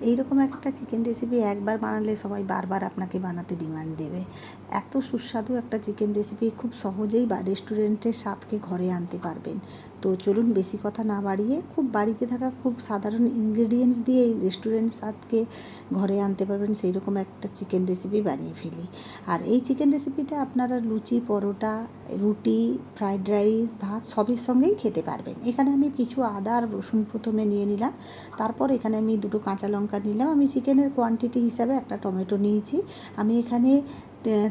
এইরকম একটা chicken recipe একবার বানালে সবাই বারবার আপনাকে বানাতে ডিমান্ড দেবে। এত সুস্বাদু একটা চিকেন রেসিপি খুব সহজেই বা রেস্টুরেন্টের স্বাদকে ঘরে আনতে পারবেন। তো চলুন বেশি কথা না বাড়িয়ে, খুব বাড়িতে থাকা খুব সাধারণ ইনগ্রেডিয়েন্টস দিয়ে এই রেস্টুরেন্ট স্বাদকে ঘরে আনতে পারবেন সেই রকম একটা চিকেন রেসিপি বানিয়ে ফেলি। আর এই চিকেন রেসিপিটা আপনারা লুচি, পরোটা, রুটি ফ্রাইড রাইস ভাত সবের সঙ্গেই খেতে পারবেন। এখানে আমি কিছু আদা আর রসুন প্রথমে নিয়ে নিলাম, তারপর এখানে আমি দুটো কাঁচা লঙ্কা নিলাম। আমি চিকেনের কোয়ান্টিটি হিসাবে একটা টমেটো নিয়েছি। আমি এখানে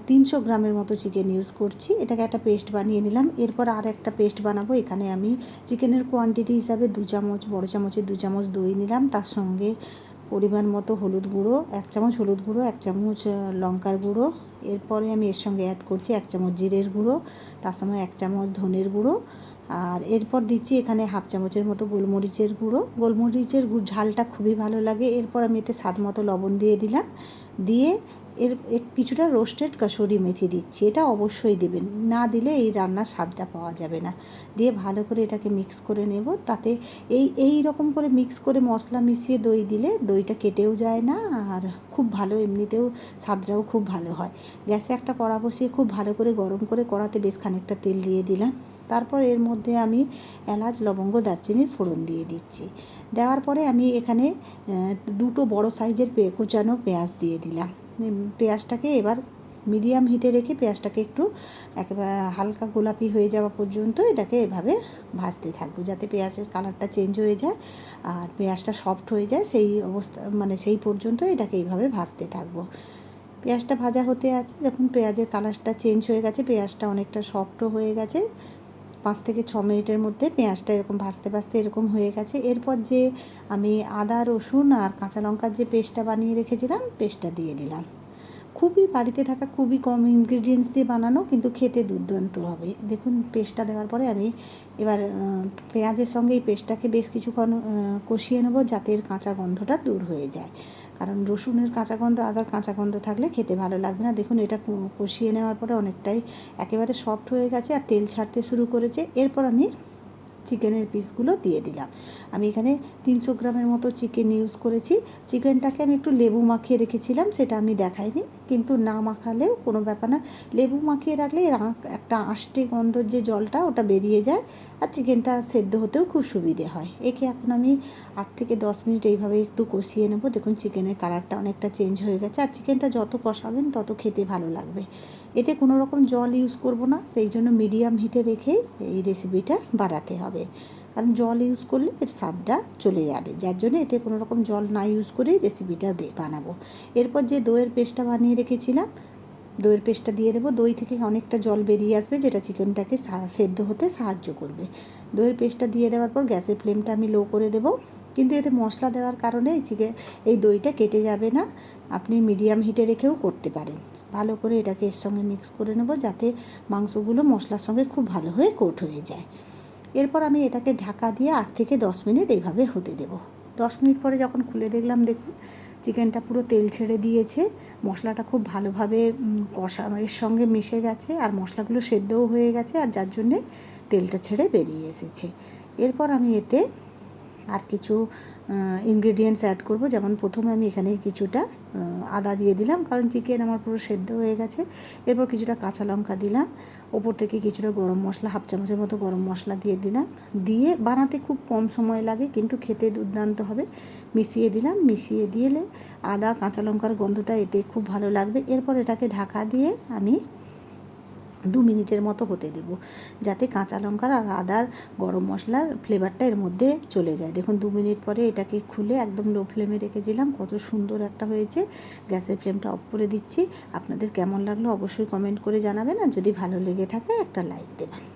তিনশো গ্রামের মতো চিকেন ইউজ করছি। এটাকে একটা পেস্ট বানিয়ে নিলাম। এরপর আর একটা পেস্ট বানাবো। এখানে আমি চিকেনের কোয়ান্টিটি হিসাবে দু চামচ, বড়ো চামচের দু চামচ দই নিলাম। তার সঙ্গে পরিমাণ মতো হলুদ গুঁড়ো, এক চামচ হলুদ গুঁড়ো, এক চামচ লঙ্কার গুঁড়ো। এরপরে আমি এর সঙ্গে অ্যাড করছি এক চামচ জিরের গুঁড়ো, তার সঙ্গে এক চামচ ধনের গুঁড়ো। আর এরপর দিচ্ছি এখানে হাফ চামচের মতো গোলমরিচের গুঁড়ো। গোলমরিচের ঝালটা খুবই ভালো লাগে। এরপর আমি এতে স্বাদ মতো লবণ দিয়ে দিলাম। দিয়ে এর কিছুটা রোস্টেড কাসুরি মেথি দিচ্ছি, এটা অবশ্যই দেবেন। না দিলে এই রান্নার স্বাদটা পাওয়া যাবে না। দিয়ে ভালো করে এটাকে মিক্স করে নেব, তাতে এই এই রকম করে মিক্স করে মশলা মিশিয়ে দই দিলে দইটা কেটেও যায় না, আর খুব ভালো এমনিতেও স্বাদটাও খুব ভালো হয়। গ্যাসে একটা কড়া বসিয়ে খুব ভালো করে গরম করে কড়াতে বেশ খানিকটা তেল দিয়ে দিলাম। তারপর এর মধ্যে আমি এলাচ, লবঙ্গ, দারচিনির ফোড়ন দিয়ে দিচ্ছি। দেওয়ার পরে আমি এখানে দুটো বড় সাইজের কোচানো পেঁয়াজ দিয়ে দিলাম। পেঁয়াজটাকে এবার মিডিয়াম হিটে রেখে পেঁয়াজটাকে একটু একেবারে হালকা গোলাপি হয়ে যাওয়া পর্যন্ত এটাকে এভাবে ভাজতে থাকব, যাতে পেঁয়াজের কালারটা চেঞ্জ হয়ে যায় আর পেঁয়াজটা সফট হয়ে যায়, সেই অবস্থা মানে সেই পর্যন্ত এটাকে এইভাবে ভাজতে থাকব। পেঁয়াজটা ভাজা হতে আছে, যখন পেঁয়াজের কালারটা চেঞ্জ হয়ে গেছে, পেঁয়াজটা অনেকটা সফটও হয়ে গেছে পাঁচ থেকে ছ মিনিটের মধ্যে পেঁয়াজটা এরকম ভাজতে ভাজতে এরকম হয়ে গেছে। এরপর যে আমি আদা, রসুন আর কাঁচা লঙ্কার যে পেস্টটা বানিয়ে রেখেছিলাম, পেস্টটা দিয়ে দিলাম। খুবই বাড়িতে থাকা খুবই কম ইনগ্রিডিয়েন্টস দিয়ে বানানো, কিন্তু খেতে দুর্দান্ত হবে। দেখুন, পেস্টটা দেওয়ার পরে আমি এবার পেঁয়াজের সঙ্গে এই পেস্টটাকে বেশ কিছুক্ষণ কষিয়ে নেব যাতে এর কাঁচা গন্ধটা দূর হয়ে যায়। কারণ রসুনের কাঁচা গন্ধ, আদার কাঁচা গন্ধ থাকলে খেতে ভালো লাগবে না। দেখুন, এটা কষিয়ে নেওয়ার পরে অনেকটাই একেবারে সফট হয়ে গেছে আর তেল ছাড়তে শুরু করেছে। এরপর আমি চিকেনের পিসগুলো দিয়ে দিলাম। আমি এখানে তিনশো গ্রামের মতো চিকেন ইউজ করেছি। চিকেনটাকে আমি একটু লেবু মাখিয়ে রেখেছিলাম, সেটা আমি দেখাইনি। কিন্তু না মাখালেও কোনো ব্যাপার না। লেবু মাখিয়ে রাখলে একটা আষ্টে গন্ধর যে জলটা, ওটা বেরিয়ে যায় আর চিকেনটা সেদ্ধ হতেও খুব সুবিধে হয়। একে এখন আমি আট থেকে দশ মিনিট এইভাবে একটু কষিয়ে নেব। দেখুন চিকেনের কালারটা অনেকটা চেঞ্জ হয়ে গেছে। আর চিকেনটা যত কষাবেন, তত খেতে ভালো লাগবে। এতে কোনো রকম জল ইউজ করব না। সেই জন্য মিডিয়াম হিটে রেখে এই রেসিপিটা বাড়াতে হবে। কারণ জল ইউজ করলে এর স্বাদটা চলে যাবে। যার জন্য এতে কোনো রকম জল না ইউজ করেই রেসিপিটা বানাবো। এরপর যে দইয়ের পেস্টটা বানিয়ে রেখেছিলাম, দইয়ের পেস্টটা দিয়ে দেবো। দই থেকে অনেকটা জল বেরিয়ে আসবে, যেটা চিকেনটাকে সেদ্ধ হতে সাহায্য করবে। দইয়ের পেস্টটা দিয়ে দেওয়ার পর গ্যাসের ফ্লেমটা আমি লো করে দেবো। কিন্তু এতে মশলা দেওয়ার কারণে এই চিকেন এই দইটা কেটে যাবে না। আপনি মিডিয়াম হিটে রেখেও করতে পারেন। ভালো করে এটাকে এর সঙ্গে মিক্স করে নেব, যাতে মাংসগুলো মশলার সঙ্গে খুব ভালো হয়ে কোট হয়ে যায়। এরপর আমি এটাকে ঢাকা দিয়ে আট থেকে দশ মিনিট এইভাবে হতে দেব। দশ মিনিট পরে যখন খুলে দেখলাম, দেখুন, চিকেনটা পুরো তেল ছেড়ে দিয়েছে। মশলাটা খুব ভালোভাবে কষা এর সঙ্গে মিশে গেছে আর মশলাগুলো সেদ্ধও হয়ে গেছে আর যার জন্যে তেলটা ছেড়ে বেরিয়ে এসেছে। এরপর আমি এতে আর কিছু ইনগ্রেডিয়েন্টস অ্যাড করব। যেমন প্রথমে আমি এখানে কিছুটা আদা দিয়ে দিলাম, কারণ চিকেন আমার পুরো সেদ্ধ হয়ে গেছে। এরপর কিছুটা কাঁচা লঙ্কা দিলাম। ওপর থেকে কিছুটা গরম মশলা, হাফ চামচের মতো গরম মশলা দিয়ে দিলাম। দিয়ে বানাতে খুব কম সময় লাগে, কিন্তু খেতে দুর্দান্ত হবে। মিশিয়ে দিলাম, মিশিয়ে দিলে আদা, কাঁচা লঙ্কার গন্ধটা এতে খুব ভালো লাগবে। এরপর এটাকে ঢাকা দিয়ে আমি দু মিনিটের মতো হতে দেব। যাতে কাঁচা লঙ্কার আর আদার গরম মশলার ফ্লেভারটা এর মধ্যে চলে যায়। দেখুন, দু মিনিট পরে এটাকে খুলে একদম লো ফ্লেমে রেখেছিলাম। কত সুন্দর একটা হয়েছে। গ্যাসের ফ্লেমটা অফ করে দিচ্ছি। আপনাদের কেমন লাগল অবশ্যই কমেন্ট করে জানাবেন। আর যদি ভালো লেগে থাকে, একটা লাইক দেবেন।